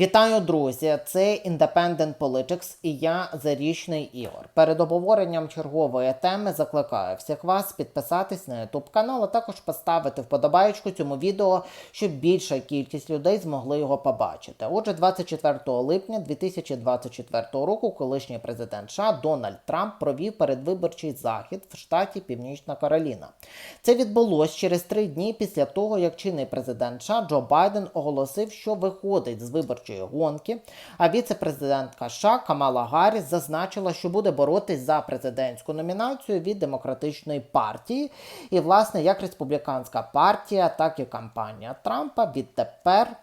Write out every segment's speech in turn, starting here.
Вітаю, друзі! Це Independent Politics і я Зарічний Ігор. Перед обговоренням чергової теми закликаю всіх вас підписатись на YouTube канал, а також поставити вподобаєчку цьому відео, щоб більша кількість людей змогли його побачити. Отже, 24 липня 2024 року колишній президент США Дональд Трамп провів передвиборчий захід в штаті Північна Кароліна. Це відбулось через три дні після того, як чинний президент США Джо Байден оголосив, що виходить з виборчої гонки. А віце-президентка США Камала Гарріс зазначила, що буде боротись за президентську номінацію від демократичної партії. І, власне, як республіканська партія, так і кампанія Трампа відтепер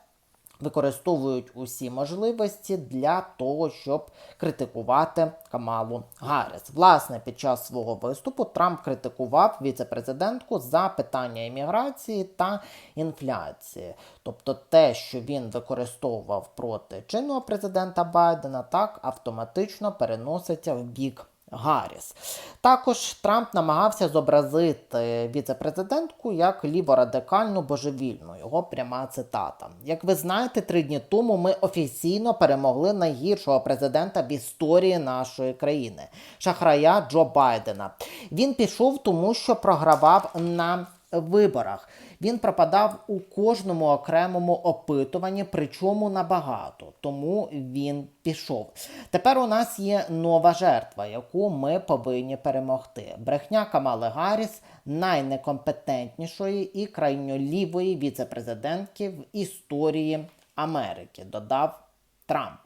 використовують усі можливості для того, щоб критикувати Камалу Гарріс. Власне, під час свого виступу Трамп критикував віце-президентку за питання імміграції та інфляції. Тобто те, що він використовував проти чинного президента Байдена, так автоматично переноситься в бік. Гарріс. Також Трамп намагався зобразити віце-президентку як ліворадикальну божевільну. Його пряма цитата. Як ви знаєте, три дні тому ми офіційно перемогли найгіршого президента в історії нашої країни шахрая Джо Байдена. Він пішов, тому що програвав на виборах. Він пропадав у кожному окремому опитуванні, причому набагато. Тому він пішов. Тепер у нас є нова жертва, яку ми повинні перемогти. Брехня Камали Гарріс найнекомпетентнішої і крайньолівої віце-президентки в історії Америки, додав Трамп.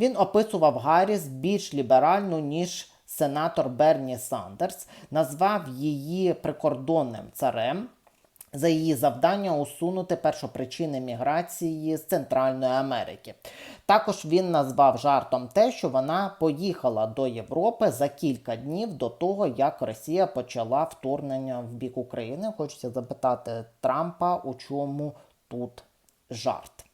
Він описував Гарріс більш ліберальну, ніж сенатор Берні Сандерс, назвав її прикордонним царем за її завдання усунути першопричини міграції з Центральної Америки. Також він назвав жартом те, що вона поїхала до Європи за кілька днів до того, як Росія почала вторгнення в бік України. Хочеться запитати Трампа, у чому тут жарт.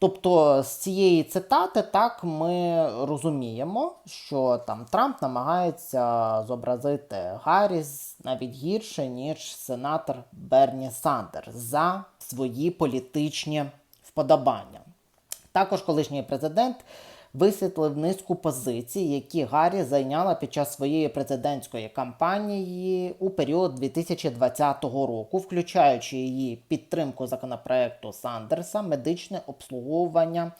Тобто з цієї цитати так ми розуміємо, що там Трамп намагається зобразити Гарріс навіть гірше, ніж сенатор Берні Сандер за свої політичні вподобання. Також колишній президент висвітлив низку позицій, які Гаррі зайняла під час своєї президентської кампанії у період 2020 року, включаючи її підтримку законопроекту Сандерса, медичне обслуговування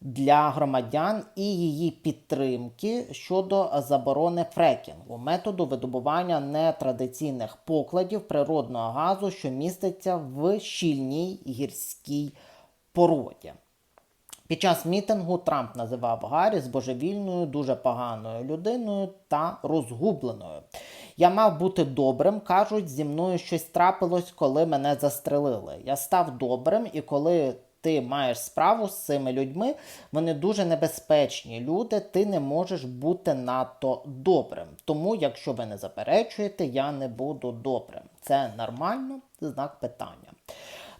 для громадян і її підтримки щодо заборони фрекінгу, методу видобування нетрадиційних покладів природного газу, що міститься в щільній гірській породі. Під час мітингу Трамп називав Гарріс божевільною, дуже поганою людиною та розгубленою. Я мав бути добрим, кажуть, зі мною щось трапилось, коли мене застрелили. Я став добрим, і коли ти маєш справу з цими людьми, вони дуже небезпечні люди, ти не можеш бути надто добрим. Тому, якщо ви не заперечуєте, я не буду добрим. Це нормально, знак питання.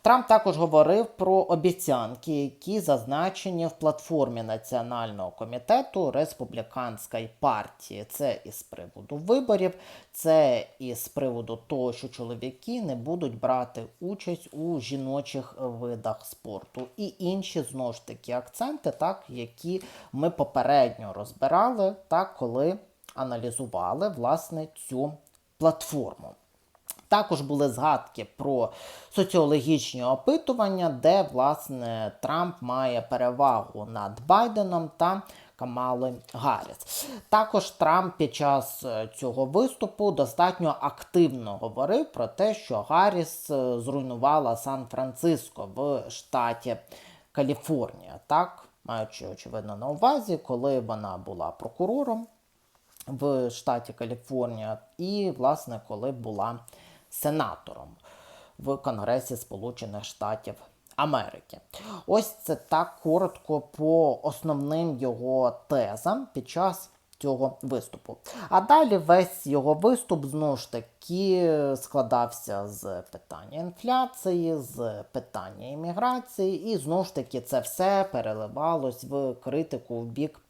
Трамп також говорив про обіцянки, які зазначені в платформі Національного комітету республіканської партії. Це із приводу виборів, це із приводу того, що чоловіки не будуть брати участь у жіночих видах спорту, і інші знову ж таки акценти, так які ми попередньо розбирали, так коли аналізували власне цю платформу. Також були згадки про соціологічні опитування, де власне Трамп має перевагу над Байденом та Камалою Гарріс. Також Трамп під час е, цього виступу достатньо активно говорив про те, що Гарріс е, зруйнувала Сан-Франциско в штаті Каліфорнія, так маючи очевидно на увазі, коли вона була прокурором в штаті Каліфорнія, і, власне, коли була сенатором в Конгресі Сполучених Штатів Америки. Ось це так коротко по основним його тезам під час цього виступу. А далі весь його виступ знову ж таки складався з питання інфляції, з питання імміграції, і знову ж таки це все переливалось в критику в бік.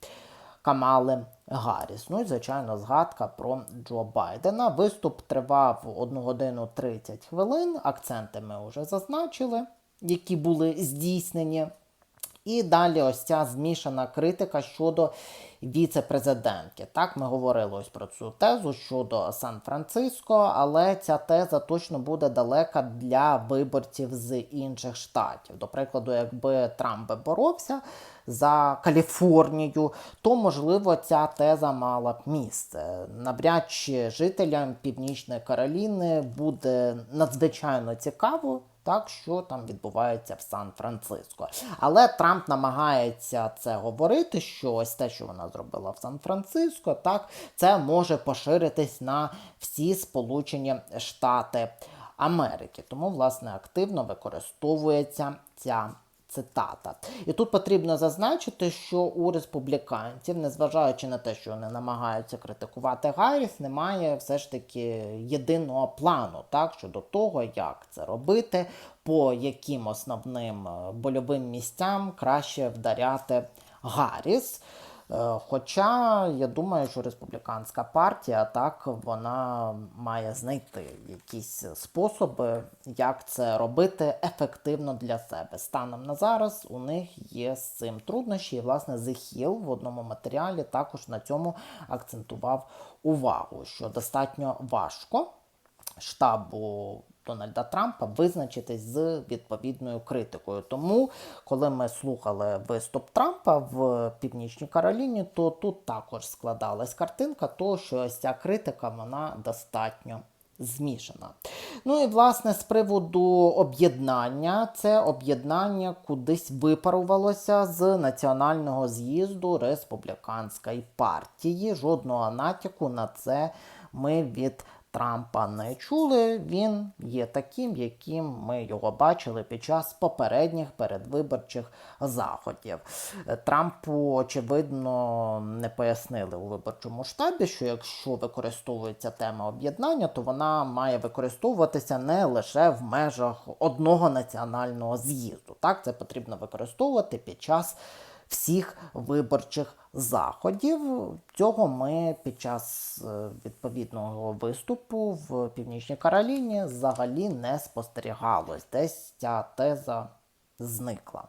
Камали Гарріс. Ну і, звичайно, згадка про Джо Байдена. Виступ тривав 1 годину 30 хвилин. Акценти ми вже зазначили, які були здійснені. І далі ось ця змішана критика щодо віце-президентки. Так, ми говорили ось про цю тезу щодо Сан-Франциско, але ця теза точно буде далека для виборців з інших штатів. До прикладу, якби Трамп боровся за Каліфорнію, то можливо ця теза мала б місце. Навряд чи жителям Північної Кароліни буде надзвичайно цікаво. Так, що там відбувається в Сан-Франциско. Але Трамп намагається це говорити, що ось те, що вона зробила в Сан-Франциско, так, це може поширитись на всі Сполучені Штати Америки. Тому, власне, активно використовується ця цитата. І тут потрібно зазначити, що у республіканців, незважаючи на те, що вони намагаються критикувати Гарріс, немає все ж таки єдиного плану так, щодо того, як це робити, по яким основним е, больовим місцям краще вдаряти Гарріс. Е, Хоча я думаю, що республіканська партія так вона має знайти якісь способи, як це робити ефективно для себе. Станом на зараз у них є з цим труднощі. І власне Hill в одному матеріалі також на цьому акцентував увагу, що достатньо важко штабу Дональда Трампа визначитись з відповідною критикою. Тому, коли ми слухали виступ Трампа в Північній Кароліні, то тут також складалась картинка, того, що ось ця критика вона достатньо. Змішана. Ну і власне з приводу об'єднання, це об'єднання кудись випарувалося з національного з'їзду республіканської партії. Жодного натяку на це ми від Трампа не чули. Він є таким, яким ми його бачили під час попередніх передвиборчих заходів. Трампу, очевидно, не пояснили у виборчому штабі, що якщо використовується тема об'єднання, то вона має використовуватися не лише в межах одного національного з'їзду. Так, це потрібно використовувати під час всіх виборчих заходів. Цього ми під час е, відповідного виступу в Північній Кароліні взагалі не спостерігалось. Десь ця теза зникла.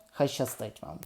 Хай щастить вам!